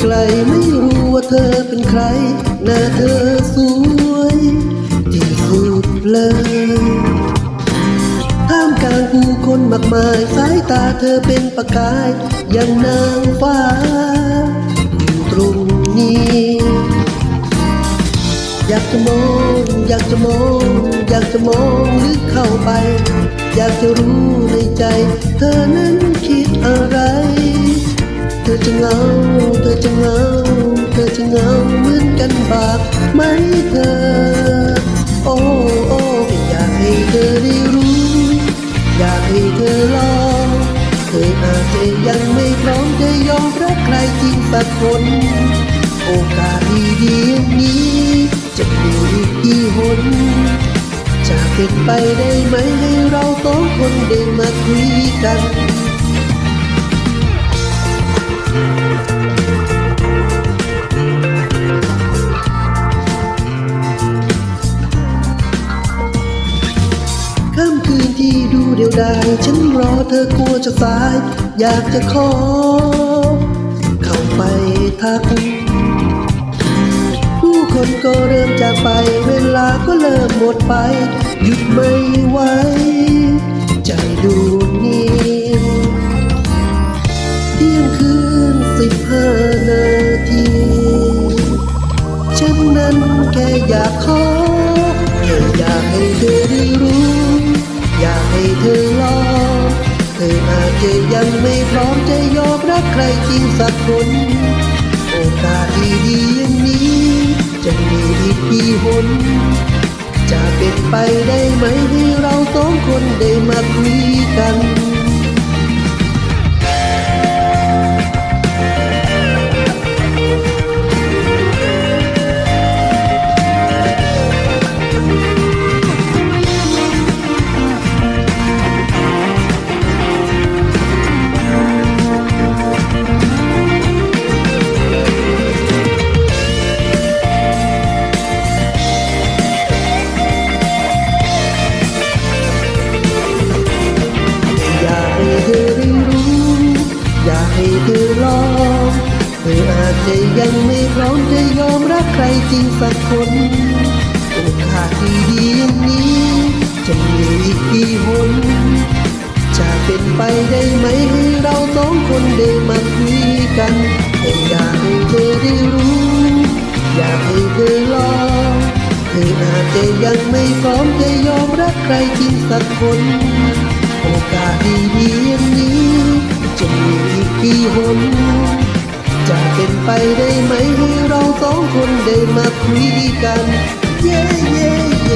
ไกลไม่รู้ว่าเธอเป็นใคร หน้าเธอสวยที่สุดเลยท่ามกลางผู้คนมากมาย สายตาเธอเป็นประกายอย่างนางฟ้าอยู่ตรงนี้ อยากจะมอง อยากจะมอง อยากจะมองลึกเข้าไป อยากจะรู้ในใจ เธอนั้นคิดอะไร ธอจะเหงา เธอจะเหงา เธอจะเหงาเหมือนกันบากไหมเธอ โอ้โอ้อยากให้เธอได้รู้ อยากให้เธอลองเธออาจจะยังไม่พร้อมจะยอมรับใครจริงสักคน โอกาสดีๆอย่างนี้ จะมีอีกกี่หนจะเป็นไปได้ไหมให้เราสองคนได้มาคุยกัน ดูเดียวดายฉันรอเธอกลัวจะสาย อยากจะขอ เข้าไปทัก ผู้คนก็เริ่มจากไป เวลาก็เริ่มหมดไป หยุดไม่ไหว ยังไม่พร้อมจะยอมรับใครจริงสักคน โอกาสดีๆอย่างนี้ จะมีอีกกี่หน จะเป็นไปได้ไหมที่เราสองคนได้มาคุยกัน ยังไม่พร้อมจะยอมรับใครจริงสักคน โอกาสดีๆอย่างนี้จะมีอีกกี่หนจะเป็นไปได้ไหมให้เราสองคนได้มาคุยกันแต่อยากให้เธอได้รู้ อยากให้เธอลองเธออาจจะยังไม่พร้อมจะยอมรับใครจริงสักคน โอกาสดีๆอย่างนี้จะมีอีกกี่หน จะเป็นไปได้ไหมให้เราสองคนได้มาคุยกัน เย้เย้เย้